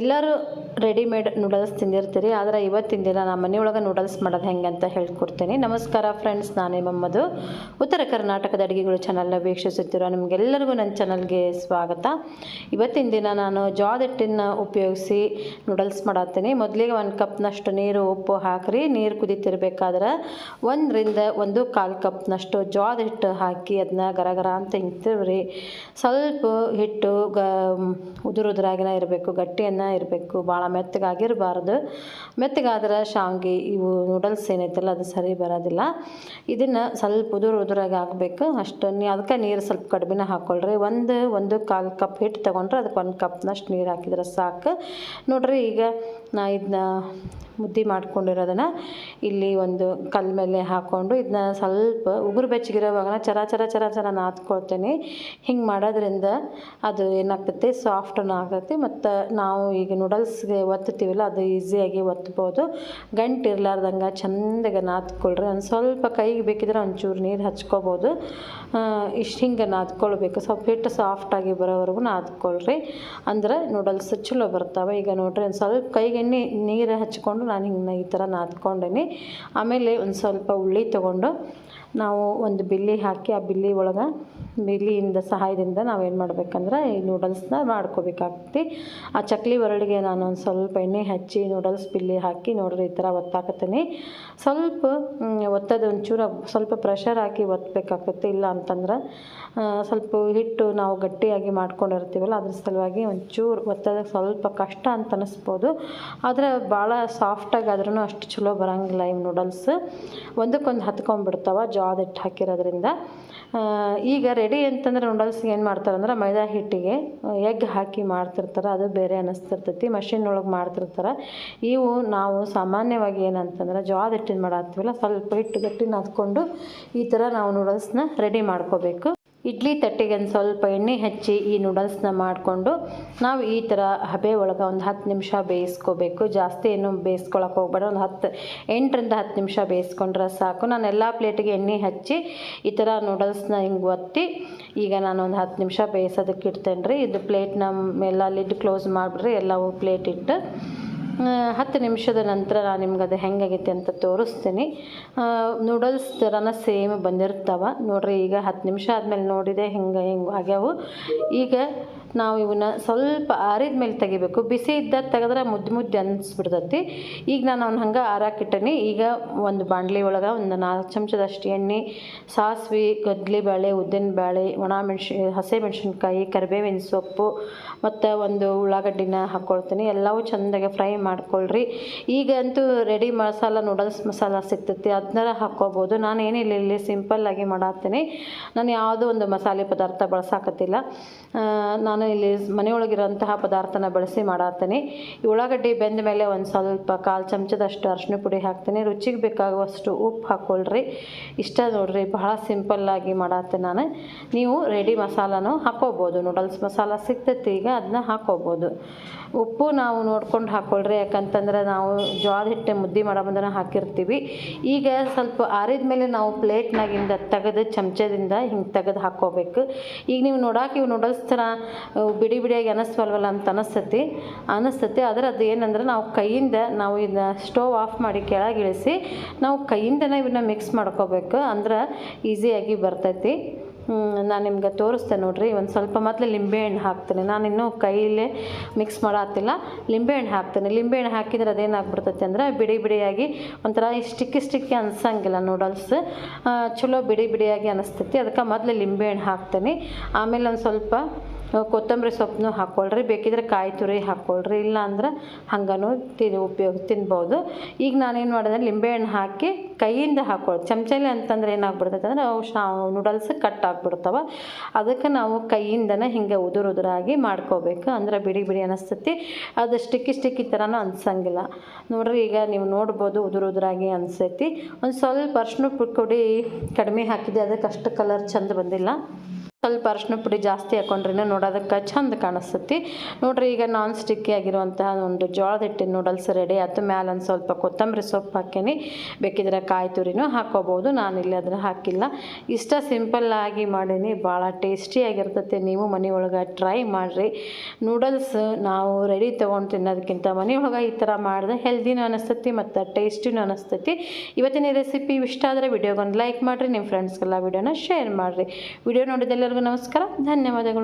ಎಲ್ಲರೂ readymade noodles ತಿಂದಿರ್ತೀರಿ, ಆದರೆ ಇವತ್ತಿನ ದಿನ ನಮ್ಮ ಮನೆಯೊಳಗೆ ನೂಡಲ್ಸ್ ಮಾಡೋದು ಹೆಂಗೆ ಅಂತ ಹೇಳ್ಕೊಡ್ತೀನಿ. ನಮಸ್ಕಾರ ಫ್ರೆಂಡ್ಸ್ ನಾನೇ ಮಮ್ಮದು ಉತ್ತರ ಕರ್ನಾಟಕದ ಅಡುಗೆಗಳು ಚಾನಲ್ನ ವೀಕ್ಷಿಸುತ್ತಿರೋ ನಿಮಗೆಲ್ಲರಿಗೂ ನನ್ನ ಚಾನಲ್ಗೆ ಸ್ವಾಗತ. ಇವತ್ತಿನ ದಿನ ನಾನು ಹಿಟ್ಟನ್ನು ಉಪಯೋಗಿಸಿ ನೂಡಲ್ಸ್ ಮಾಡತ್ತೀನಿ. ಮೊದಲಿಗೆ ಒಂದು ಕಪ್ನಷ್ಟು ನೀರು, ಉಪ್ಪು ಹಾಕಿರಿ. ನೀರು ಕುದಿತಿರ್ಬೇಕಾದ್ರೆ ಒಂದರಿಂದ ಒಂದು ಕಾಲು ಕಪ್ನಷ್ಟು ಜೋಳದ ಹಿಟ್ಟು ಹಾಕಿ ಅದನ್ನ ಗರಗರ ಅಂತ ಹಿಂಗ್ತಿವ್ರಿ ಸ್ವಲ್ಪ ಹಿಟ್ಟು ಗ ಉದುರು ಉದುರಾಗಿನ ಇರಬೇಕು, ಗಟ್ಟಿಯನ್ನ ಇರಬೇಕು ಭಾಳ ಮೆತ್ತಗಾಗಿರಬಾರ್ದು. ಮೆತ್ತಗಾದ್ರೆ ಶಾವಿಗೆ ಇವು ನೂಡಲ್ಸ್ ಏನೈತಲ್ಲ, ಅದು ಸರಿ ಬರೋದಿಲ್ಲ. ಇದನ್ನು ಸ್ವಲ್ಪ ಉದುರು ಉದುರಾಗಿ ಆಗಬೇಕು ಅಷ್ಟು ನೀ, ಅದಕ್ಕೆ ನೀರು ಸ್ವಲ್ಪ ಕಡಿಮೆನೇ ಹಾಕ್ಕೊಳ್ರಿ ಒಂದು ಒಂದು ಕಾಲು ಕಪ್ ಹಿಟ್ಟು ತೊಗೊಂಡ್ರೆ ಅದಕ್ಕೆ ಒಂದು ಕಪ್ನಷ್ಟು ನೀರು ಹಾಕಿದ್ರೆ ಸಾಕು. ನೋಡ್ರಿ ಈಗ ನಾ ಇದನ್ನ ಮುದ್ದೆ ಮಾಡ್ಕೊಂಡಿರೋದನ್ನು ಇಲ್ಲಿ ಒಂದು ಕಲ್ ಮೇಲೆ ಹಾಕ್ಕೊಂಡು ಇದನ್ನ ಸ್ವಲ್ಪ ಉಗುರು ಬೆಚ್ಚಗಿರೋವಾಗ ಚರ ಚರ ಚರ ಚರ ನಾದ್ಕೊಳ್ತೇನೆ. ಹಿಂಗೆ ಮಾಡೋದ್ರಿಂದ ಅದು ಏನಾಗ್ತೈತಿ? ಸಾಫ್ಟನ್ನು ಆಗ್ತೈತಿ. ಮತ್ತು ನಾವು ಈಗ ನೂಡಲ್ಸ್ಗೆ ಒತ್ತುತ್ತೀವಲ್ಲ, ಅದು ಈಸಿಯಾಗಿ ಒತ್ಬೋದು. ಗಂಟು ಇರಲಾರ್ದಂಗೆ ಚಂದಾಗ ನಾದ್ಕೊಳ್ರಿ. ಒಂದು ಸ್ವಲ್ಪ ಕೈಗೆ ಬೇಕಿದ್ರೆ ಒಂಚೂರು ನೀರು ಹಚ್ಕೋಬೋದು. ಇಷ್ಟು ಹಿಂಗೆ ನಾದ್ಕೊಳ್ಬೇಕು. ಸ್ವಲ್ಪ ಹಿಟ್ಟು ಸಾಫ್ಟಾಗಿ ಬರೋವರೆಗೂ ನಾದ್ಕೊಳ್ರಿ. ಅಂದ್ರೆ ನೂಡಲ್ಸ್ ಚಲೋ ಬರ್ತಾವೆ. ಈಗ ನೋಡ್ರಿ ಒಂದು ಸ್ವಲ್ಪ ಕೈಗೆ ನೀರು ಹಚ್ಕೊಂಡು ನಾನು ಹಿಂಗೆ ಈ ಥರ ನಾದ್ಕೊಂಡೇನಿ. ಆಮೇಲೆ ಒಂದು ಸ್ವಲ್ಪ ಉಳ್ಳಿ ತೊಗೊಂಡು ನಾವು ಒಂದು ಬಿಲ್ಲಿ ಹಾಕಿ ಆ ಬಿಲ್ಲಿ ಒಳಗೆ ಬಿಲ್ಲಿಯಿಂದ ಸಹಾಯದಿಂದ ನಾವೇನು ಮಾಡ್ಬೇಕಂದ್ರೆ ಈ ನೂಡಲ್ಸ್ನ ಮಾಡ್ಕೋಬೇಕಾಗ್ತಿ. ಆ ಚಕ್ಲಿ ಒರಳಿಗೆ ನಾನು ಒಂದು ಸ್ವಲ್ಪ ಎಣ್ಣೆ ಹಚ್ಚಿ ನೂಡಲ್ಸ್ ಬಿಲ್ಲಿ ಹಾಕಿ ನೋಡ್ರಿ ಈ ಥರ ಒತ್ತಾಕತ್ತೀನಿ. ಸ್ವಲ್ಪ ಒತ್ತೋದು ಒಂಚೂರು, ಸ್ವಲ್ಪ ಪ್ರೆಷರ್ ಹಾಕಿ ಒತ್ತಬೇಕಾಗತ್ತೆ ಇಲ್ಲ ಅಂತಂದ್ರೆ ಸ್ವಲ್ಪ ಹಿಟ್ಟು ನಾವು ಗಟ್ಟಿಯಾಗಿ ಮಾಡ್ಕೊಂಡಿರ್ತೀವಲ್ಲ, ಅದ್ರ ಸಲುವಾಗಿ ಒಂಚೂರು ಒತ್ತದ ಸ್ವಲ್ಪ ಕಷ್ಟ ಅಂತ ಅನ್ನಿಸ್ಬೋದು ಆದರೆ ಭಾಳ ಸಾಫ್ಟಾಗಿ ಆದ್ರೂ ಅಷ್ಟು ಚಲೋ ಬರೋಂಗಿಲ್ಲ ಇವು ನೂಡಲ್ಸ್ ಒಂದಕ್ಕೊಂದು ಹತ್ಕೊಂಡ್ಬಿಡ್ತಾವೆ ಜೋಳದ ಹಿಟ್ಟು ಹಾಕಿರೋದ್ರಿಂದ ಈಗ ರೆಡಿ ಅಂತಂದ್ರೆ ನೂಡಲ್ಸ್ಗೆ ಏನು ಮಾಡ್ತಾರಂದ್ರೆ ಮೈದಾ ಹಿಟ್ಟಿಗೆ ಎಗ್ ಹಾಕಿ ಮಾಡ್ತಿರ್ತಾರೆ, ಅದು ಬೇರೆ ಅನ್ನಿಸ್ತಿರ್ತೈತಿ ಮಷಿನ್ ಒಳಗೆ ಮಾಡ್ತಿರ್ತಾರೆ. ಇವು ನಾವು ಸಾಮಾನ್ಯವಾಗಿ ಏನಂತಂದ್ರೆ ಜೋಳದ ಹಿಟ್ಟಿನ ಮಾಡಾತ್ತೀವಲ್ಲ ಸ್ವಲ್ಪ ಹಿಟ್ಟು ಗಟ್ಟಿ ನಾದ್ಕೊಂಡು ಈ ಥರ ನಾವು ನೂಡಲ್ಸ್ನ ರೆಡಿ ಮಾಡ್ಕೋಬೇಕು. ಇಡ್ಲಿ ತಟ್ಟೆಗೆ ಒಂದು ಸ್ವಲ್ಪ ಎಣ್ಣೆ ಹಚ್ಚಿ ಈ ನೂಡಲ್ಸ್ನ ಮಾಡಿಕೊಂಡು ನಾವು ಈ ಥರ ಹಬೆ ಒಳಗೆ ಒಂದು ಹತ್ತು ನಿಮಿಷ ಬೇಯಿಸ್ಕೋಬೇಕು. ಜಾಸ್ತಿ ಏನು ಬೇಯಿಸ್ಕೊಳಕ್ಕೆ ಹೋಗ್ಬೇಡ. ಒಂದು ಹತ್ತು, ಎಂಟರಿಂದ ಹತ್ತು ನಿಮಿಷ ಬೇಯಿಸ್ಕೊಂಡ್ರೆ ಸಾಕು. ನಾನು ಎಲ್ಲ ಪ್ಲೇಟಿಗೆ ಎಣ್ಣೆ ಹಚ್ಚಿ ಈ ಥರ ನೂಡಲ್ಸ್ನ ಹಿಂಗೆ ಒತ್ತಿ ಈಗ ನಾನು ಒಂದು ಹತ್ತು ನಿಮಿಷ ಬೇಯಿಸೋದಕ್ಕೆ ಇಡ್ತೇನೆ ರೀ ಇದು ಪ್ಲೇಟ್ನ ಎಲ್ಲ ಲಿಡ್ ಕ್ಲೋಸ್ ಮಾಡಿಬಿಡ್ರಿ. ಎಲ್ಲವೂ ಪ್ಲೇಟ್ ಇಟ್ಟು ಹತ್ತು ನಿಮಿಷದ ನಂತರ ನಾನು ನಿಮ್ಗೆ ಅದು ಹೆಂಗಾಗೈತೆ ಅಂತ ತೋರಿಸ್ತೀನಿ. ನೂಡಲ್ಸ್ ಥರನ ಸೇಮ್ ಬಂದಿರ್ತಾವೆ. ನೋಡ್ರಿ ಈಗ ಹತ್ತು ನಿಮಿಷ ಆದಮೇಲೆ ನೋಡಿದೆ, ಹೆಂಗೆ ಹಿಂಗೆ ಆಗ್ಯಾವು. ಈಗ ನಾವು ಇವನ್ನ ಸ್ವಲ್ಪ ಆರಿದ ಮೇಲೆ ತೆಗಿಬೇಕು. ಬಿಸಿ ಇದ್ದಾಗ ತೆಗೆದ್ರೆ ಮುದ್ದು ಮುದ್ದೆ ಅನ್ನಿಸ್ಬಿಡ್ತತಿ ಈಗ ನಾನು ಅವ್ನು ಹಂಗೆ ಆರಾಕಿಟ್ಟನಿ. ಈಗ ಒಂದು ಬಾಂಡ್ಲಿ ಒಳಗೆ ಒಂದು ನಾಲ್ಕು ಚಮಚದಷ್ಟು ಎಣ್ಣೆ, ಸಾಸಿವೆ ಬೇಳೆ ಉದ್ದಿನ ಬೇಳೆ ಒಣ ಮೆಣ್ಸಿ, ಹಸಿ ಮೆಣಸಿನ್ಕಾಯಿ, ಕರಿಬೇವಿನ ಸೊಪ್ಪು, ಮತ್ತು ಒಂದು ಉಳ್ಳಾಗಡ್ಡಿನ ಹಾಕ್ಕೊಳ್ತೀನಿ ಎಲ್ಲವೂ ಚೆಂದಾಗಿ ಫ್ರೈ ಮಾಡ್ಕೊಳ್ರಿ. ಈಗ ಅಂತೂ ರೆಡಿ ಮಸಾಲ ನೂಡಲ್ಸ್ ಮಸಾಲ ಸಿಗ್ತೈತಿ. ಅದನ್ನೆಲ್ಲ ಹಾಕ್ಕೋಬೋದು. ನಾನು ಏನಿಲ್ಲ, ಇಲ್ಲಿ ಸಿಂಪಲ್ಲಾಗಿ ಮಾಡತ್ತೀನಿ ನಾನು ಯಾವುದೋ ಒಂದು ಮಸಾಲೆ ಪದಾರ್ಥ ಬಳಸಾಕತ್ತಿಲ್ಲ. ನಾನು ಇಲ್ಲಿ ಮನೆಯೊಳಗಿರೋಂತಹ ಪದಾರ್ಥನ ಬಳಸಿ ಮಾಡಾತೀನಿ ಈ ಉಳ್ಳಾಗಡ್ಡಿ ಬೆಂದ ಮೇಲೆ ಒಂದು ಸ್ವಲ್ಪ ಕಾಲು ಚಮಚದಷ್ಟು ಅರಿಶಿನ ಪುಡಿ ಹಾಕ್ತೀನಿ. ರುಚಿಗೆ ಬೇಕಾಗುವಷ್ಟು ಉಪ್ಪು ಹಾಕ್ಕೊಳ್ರಿ ಇಷ್ಟ ನೋಡ್ರಿ, ಬಹಳ ಸಿಂಪಲ್ಲಾಗಿ ಮಾಡಾತೆ ನಾನು. ನೀವು ರೆಡಿ ಮಸಾಲನೂ ಹಾಕ್ಕೋಬೋದು ನೂಡಲ್ಸ್ ಮಸಾಲ ಸಿಗ್ತೈತಿ, ಈಗ ಅದನ್ನ ಹಾಕ್ಕೋಬೋದು ಉಪ್ಪು ನಾವು ನೋಡ್ಕೊಂಡು ಹಾಕ್ಕೊಳ್ರಿ ಯಾಕಂತಂದ್ರೆ ನಾವು ಜೋಳದ ಹಿಟ್ಟೆ ಮುದ್ದೆ ಮಾಡೋ ಮುಂದೆ ಹಾಕಿರ್ತೀವಿ. ಈಗ ಸ್ವಲ್ಪ ಆರಿದ ಮೇಲೆ ನಾವು ಪ್ಲೇಟ್ನಾಗಿಂದ ತೆಗೆದು ಚಮಚದಿಂದ ಹಿಂಗೆ ತೆಗೆದು ಹಾಕ್ಕೋಬೇಕು ಈಗ ನೀವು ನೋಡಾಕ ಇವು ನೂಡಲ್ಸ್ ಥರ ಬಿಡಿ ಬಿಡಿಯಾಗಿ ಅನ್ನಿಸ್ವಲ್ವಲ್ಲ ಅಂತ ಅನಿಸ್ತತಿ. ಅನ್ನಿಸ್ತತಿ ಆದರೆ ಅದು ಏನಂದ್ರೆ ನಾವು ಕೈಯಿಂದ ನಾವು ಇದನ್ನ ಸ್ಟೋವ್ ಆಫ್ ಮಾಡಿ ಕೆಳಗಿಳಿಸಿ ನಾವು ಕೈಯಿಂದನೇ ಇವನ್ನ ಮಿಕ್ಸ್ ಮಾಡ್ಕೋಬೇಕು. ಅಂದ್ರೆ ಈಸಿಯಾಗಿ ಬರ್ತೈತಿ. ನಾನು ನಿಮ್ಗೆ ತೋರಿಸ್ತೇನೆ ನೋಡಿರಿ. ಒಂದು ಸ್ವಲ್ಪ ಮೊದಲು ಲಿಂಬೆಹಣ್ಣು ಹಾಕ್ತೀನಿ. ನಾನು ಇನ್ನೂ ಕೈಯಲ್ಲೇ ಮಿಕ್ಸ್ ಮಾಡತ್ತಿಲ್ಲ ಲಿಂಬೆಹಣ್ಣು ಹಾಕ್ತೀನಿ. ಲಿಂಬೆಹಣ್ಣು ಹಾಕಿದ್ರೆ ಅದೇನಾಗ್ಬಿಡ್ತೈತೆ ಅಂದ್ರೆ ಬಿಡಿ ಬಿಡಿಯಾಗಿ ಒಂಥರ ಸ್ಟಿಕ್ಕಿ ಸ್ಟಿಕ್ಕಿ ಅನ್ಸಂಗಿಲ್ಲ ನೂಡಲ್ಸ್. ಚಲೋ ಬಿಡಿ ಬಿಡಿಯಾಗಿ ಅನಿಸ್ತೈತಿ. ಅದಕ್ಕೆ ಮೊದಲು ಲಿಂಬೆಹಣ್ಣು ಹಾಕ್ತೀನಿ. ಆಮೇಲೆ ಒಂದು ಸ್ವಲ್ಪ ಕೊತ್ತಂಬರಿ ಸೊಪ್ಪನ್ನು ಹಾಕ್ಕೊಳ್ರಿ. ಬೇಕಿದ್ರೆ ಕಾಯಿ ತುರಿ ಹಾಕ್ಕೊಳ್ರಿ. ಇಲ್ಲ ಅಂದ್ರೆ ಹಂಗನೂ ತಿನ್, ಉಪಯೋಗ ತಿನ್ಬೋದು. ಈಗ ನಾನೇನು ಮಾಡಿದೆ ಲಿಂಬೆಹಣ್ಣು ಹಾಕಿ ಕೈಯಿಂದ ಹಾಕ್ಕೊಳ್ಳಿ ಚಮಚಲಿ ಅಂತಂದ್ರೆ ಏನಾಗ್ಬಿಡ್ತೈತೆ ಅಂದ್ರೆ ಅವು ಶಾ, ನೂಡಲ್ಸ್ ಕಟ್ ಆಗಿಬಿಡ್ತಾವೆ. ಅದಕ್ಕೆ ನಾವು ಕೈಯಿಂದನೇ ಹಿಂಗೆ ಉದುರು ಉದುರಾಗಿ ಮಾಡ್ಕೋಬೇಕು. ಅಂದ್ರೆ ಬಿಡಿ ಬಿಡಿ ಅನಿಸ್ತೈತಿ. ಅದು ಸ್ಟಿಕ್ಕಿ ಸ್ಟಿಕ್ಕಿ ಥರನೂ ಅನ್ಸಂಗಿಲ್ಲ. ನೋಡ್ರಿ, ಈಗ ನೀವು ನೋಡ್ಬೋದು ಉದುರು ಉದುರಾಗಿ ಅನಿಸೈತಿ. ಒಂದು ಸ್ವಲ್ಪ ಅರ್ಶಿನ ಪುಡಿ ಕಡಿಮೆ ಹಾಕಿದೆ ಅದಕ್ಕೆ ಅಷ್ಟು ಕಲರ್ ಚೆಂದ ಬಂದಿಲ್ಲ. ಸ್ವಲ್ಪ ಅರಶಿನ ಪುಡಿ ಜಾಸ್ತಿ ಹಾಕೊಂಡ್ರೆ ನೋಡೋದಕ್ಕೆ ಚಂದ ಕಾಣಿಸ್ತತಿ. ನೋಡ್ರಿ, ಈಗ ನಾನ್ ಸ್ಟಿಕ್ಕಿ ಆಗಿರುವಂತಹ ಒಂದು ಜೋಳದ ಹಿಟ್ಟಿನ ನೂಡಲ್ಸ್ ರೆಡಿ ಆಯ್ತು. ಮ್ಯಾಲೆ ಒಂದು ಸ್ವಲ್ಪ ಕೊತ್ತಂಬರಿ ಸೊಪ್ಪು ಹಾಕೇನಿ ಬೇಕಿದ್ರೆ ಕಾಯಿ ತುರಿನೂ ಹಾಕೋಬೋದು ಇಲ್ಲಿ ಅದನ್ನು ಹಾಕಿಲ್ಲ. ಇಷ್ಟ ಸಿಂಪಲ್ ಆಗಿ ಮಾಡೀನಿ. ಭಾಳ ಟೇಸ್ಟಿಯಾಗಿರ್ತೈತೆ ನೀವು ಮನೆಯೊಳಗೆ ಟ್ರೈ ಮಾಡಿರಿ. ನೂಡಲ್ಸ್ ನಾವು ರೆಡಿ ತೊಗೊಂಡು ತಿನ್ನೋದಕ್ಕಿಂತ ಮನೆಯೊಳಗೆ ಈ ಥರ ಮಾಡಿದ್ರೆ ಹೆಲ್ದಿನೂ ಅನಿಸ್ತೈತಿ ಮತ್ತು ಟೇಸ್ಟಿನೂ ಅನಿಸ್ತೈತಿ. ಇವತ್ತಿನ ರೆಸಿಪಿ ಇಷ್ಟ ಆದರೆ ವಿಡಿಯೋಗೊಂದು ಲೈಕ್ ಮಾಡಿರಿ. ನಿಮ್ಮ ಫ್ರೆಂಡ್ಸ್ಗೆಲ್ಲ ವಿಡಿಯೋನ ಶೇರ್ ಮಾಡಿರಿ. ವಿಡಿಯೋ ನೋಡಿದೆಲ್ಲರಿಗೂ ನಮಸ್ಕಾರ ಧನ್ಯವಾದಗಳು